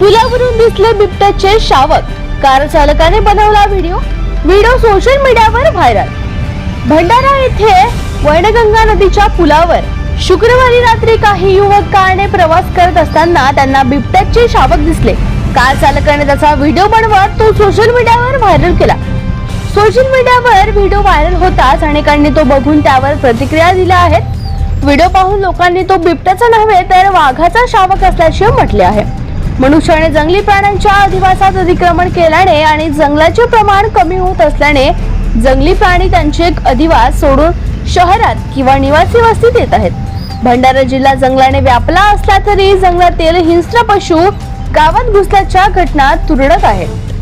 पुलावरून दिसले बिबट्याचे शावक. कार चालकाने बनवला व्हिडिओ. व्हिडिओ सोशल मीडियावर व्हायरल. भंडारा येथे वैनगंगा नदीच्या पुलावर शुक्रवारी रात्री काही युवक कारने प्रवास करत असताना त्यांना बिबट्याचे शावक दिसले. कार चालकाने त्याचा व्हिडिओ बनवत तो सोशल मीडियावर व्हायरल केला. सोशल मीडियावर व्हिडिओ व्हायरल होताच अनेकांनी तो बघून त्यावर प्रतिक्रिया दिल्या आहेत. व्हिडिओ पाहून लोकांनी तो बिबट्याचा नव्हे तर वाघाचा शावक असल्याचे म्हटले आहे. मनुष्याने जंगली प्राण्यांच्या अधिवासात अतिक्रमण केल्याने आणि जंगलाचे प्रमाण कमी होत असल्याने जंगली प्राणी त्यांचे अधिवास सोडून शहरात किंवा निवासी वस्तीत येत आहेत. भंडारा जिल्हा जंगलाने व्यापला असला तरी जंगलातील हिंस्र पशु गावात घुसल्याच्या घटना तुरळक आहेत.